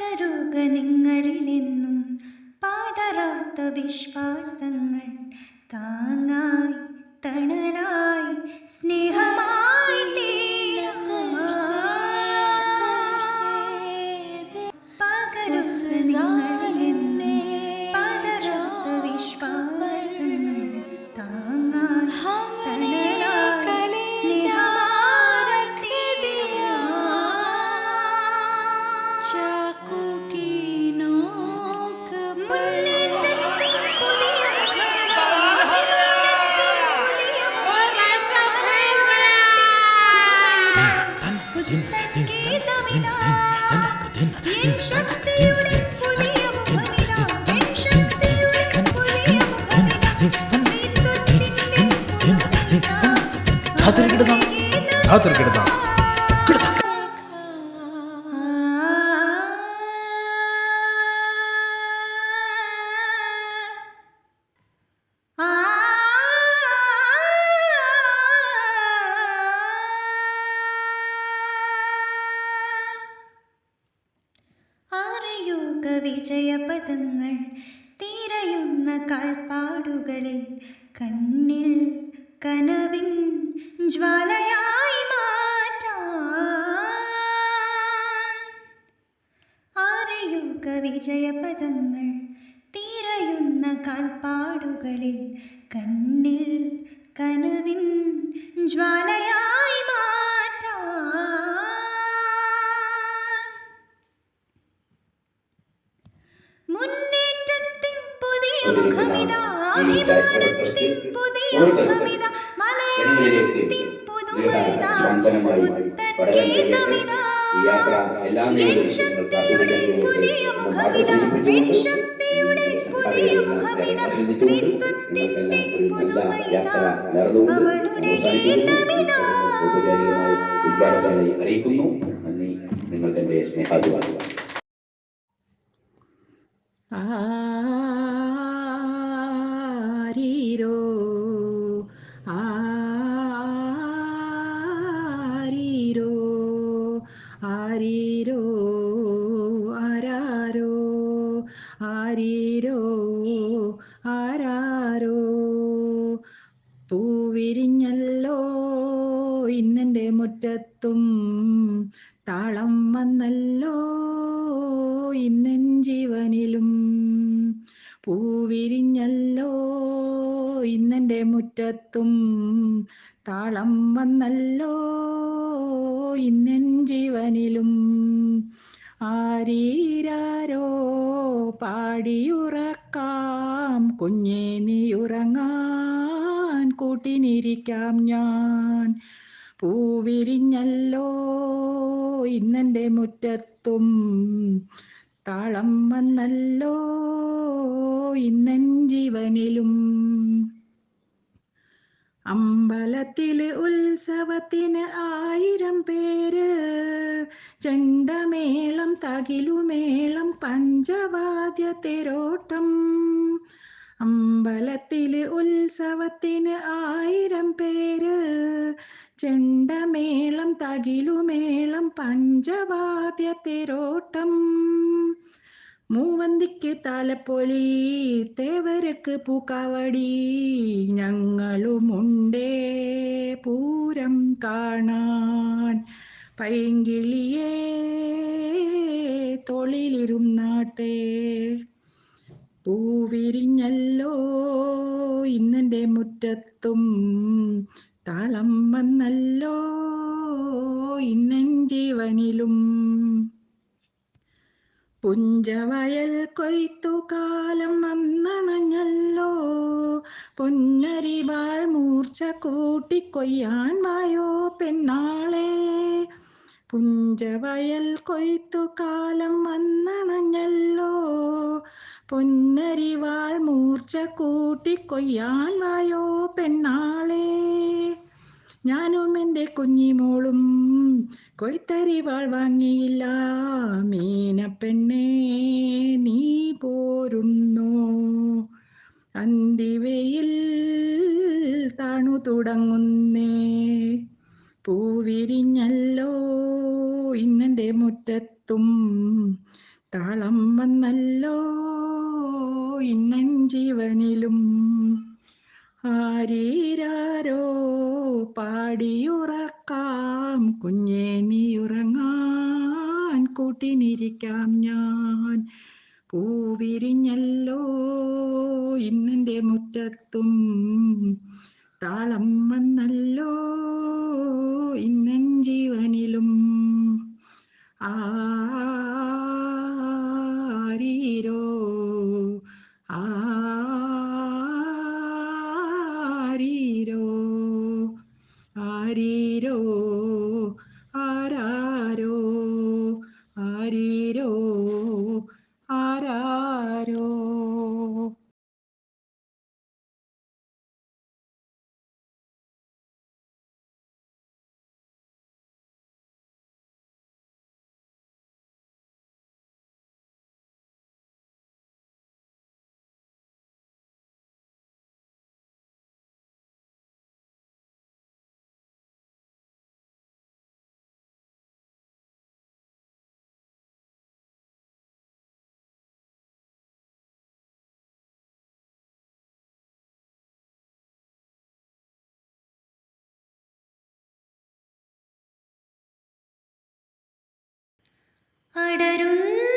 പകരുക നിങ്ങളിലെന്നും പാതറാത്ത വിശ്വാസങ്ങൾ താങ്ങായി തണലായി സ്നേഹമായി ധാതിരികിടുന്ന അറിയുക വിജയപദങ്ങൾ തിരയുന്ന കാൽപ്പാടുകളിൽ കണ്ണിൽ കനവിൻ ജ്വാലയായി വിജയപദങ്ങൾ തിരയുന്ന കാൽപ്പാടുകളിൽ കണ്ണിൽ കനവിൻ ജ്വാലയായി മാറ്റാൻ. മുന്നേറ്റത്തിൻ പുതിയ മുഖമിതാ അഭിമാനത്തിൻ പുതിയ മുഖമിതാ മലയാളത്തിൻ പുതുമൈതാ പുത്തൻ ഗീതമിതാ. എൻ ശക്തിയുടെ പുതിയ മുഖമിതാ പെൺശക്തിയുടെ പുതിയ മുഖമിതാ സ്ത്രീത്വത്തിന്റെ പുതുമൈതാ അവളുടെ ഗീതമിതാ ഉദ്ഘാടനമായി അറിയിക്കുന്നു നന്ദി നിങ്ങൾക്ക് എന്റെ സ്നേഹാഭിവാദികൾ ആരീരോ ആരീരോ ആരാരോ ആരീരോ ഇന്നെന്റെ മുറ്റത്തും താളം വന്നല്ലോ. ഇന്നെൻ ജീവനിലും ആരീരാരോ പാടിയുറക്കാം. കുഞ്ഞേ നീ ഉറങ്ങാൻ കൂട്ടിനിരിക്കാം ഞാൻ. പൂവിരിഞ്ഞല്ലോ. ഇന്നെന്റെ മുറ്റത്തും താളം വന്നല്ലോ. ഇന്നൻ ജീവനിലും അമ്പലത്തിൽ ഉത്സവത്തിന് ആയിരം പേര്. ചണ്ടമേളം തകിലുമേളം പഞ്ചവാദ്യ തെരോട്ടം. അമ്പലത്തിൽ ഉത്സവത്തിന് ആയിരം പേര്. ചെണ്ടമേളം തകിലുമേളം പഞ്ചവാദ്യ തേരോട്ടം. മൂവന്തിക്ക് താലപ്പൊലി തേവരക്ക് പൂക്കാവടി ഞങ്ങളുമുണ്ടേ പൂരം കാണാൻ. പൈങ്കിളിയേ തൊളിലിരും നാട്ടേ പൂവിരിഞ്ഞല്ലോ ഇന്നെന്റെ മുറ്റത്തും താളം വന്നല്ലോ ഇന്നൻ ജീവനിലും. പുഞ്ചവയൽ കൊയ്ത്തുകാലം വന്നണഞ്ഞല്ലോ. പൊന്നരിവാൾ മൂർച്ച കൂട്ടിക്കൊയ്യാൻ വായോ പെണ്ണാളെ. പുഞ്ചവയൽ കൊയ്ത്തുകാലം വന്നണഞ്ഞല്ലോ. പൊന്നരിവാൾ മൂർച്ച കൂട്ടിക്കൊയ്യാൻ വായോ പെണ്ണാളെ. ഞാനും എന്റെ കുഞ്ഞിമോളും കൊയ്ത്തരിവാൾ വാങ്ങിയില്ല. മീനപ്പെണ്ണേ നീ പോരുന്നു? അന്തിവയിൽ തണു തുടങ്ങുന്നേ. പൂവിരിഞ്ഞല്ലോ ഇന്നെന്റെ മുറ്റത്തും. താളം വന്നല്ലോ ഇന്നൻ ജീവനിലും. ആരീരാരോ പാടിയുറക്ക ഉറക്കാം കുഞ്ഞേ നീ ഉറങ്ങാൻ കൂട്ടിനിരിക്കാം ഞാൻ. പൂവിരിഞ്ഞല്ലോ ഇന്നെന്റെ മുറ്റത്തും. താളം വന്നല്ലോ ഇന്നൻ ജീവനിലും. ആരീരോ हरे അടരുന്ന.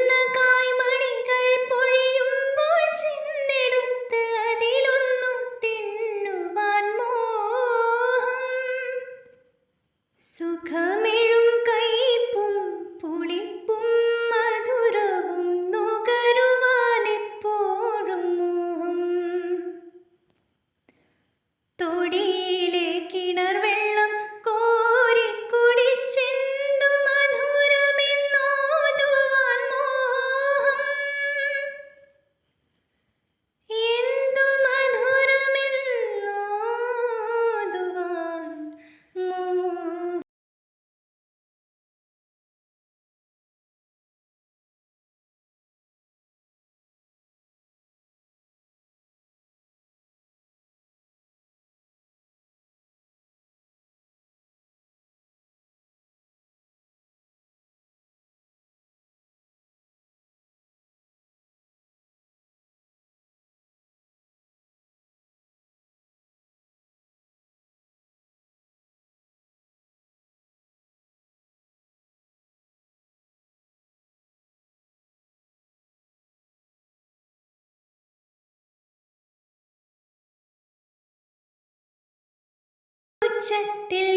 കോശത്തിൽ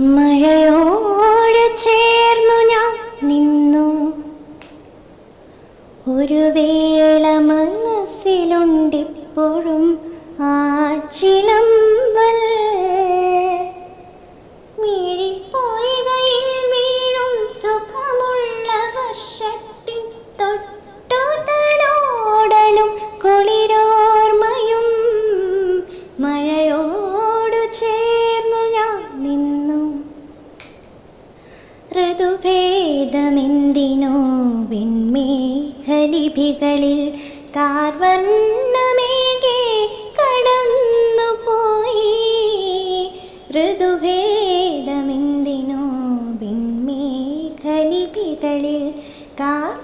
മഴയോട് ചേർന്നു ഞാൻ നിന്നു. ഒരു വേള മനസ്സിലുണ്ടിപ്പോഴും ആ ചിലമ്പൽ വിൺമേഹലിഭികളിൽ കാർവർണമേകെ കടന്നുപോയി. ഋതുഭേദമെന്തിനോ വിൺമേഘലിഭികളിൽ കാർ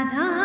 राधा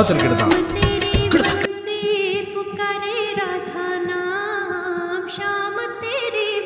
காத்திருக்கிறது? தான்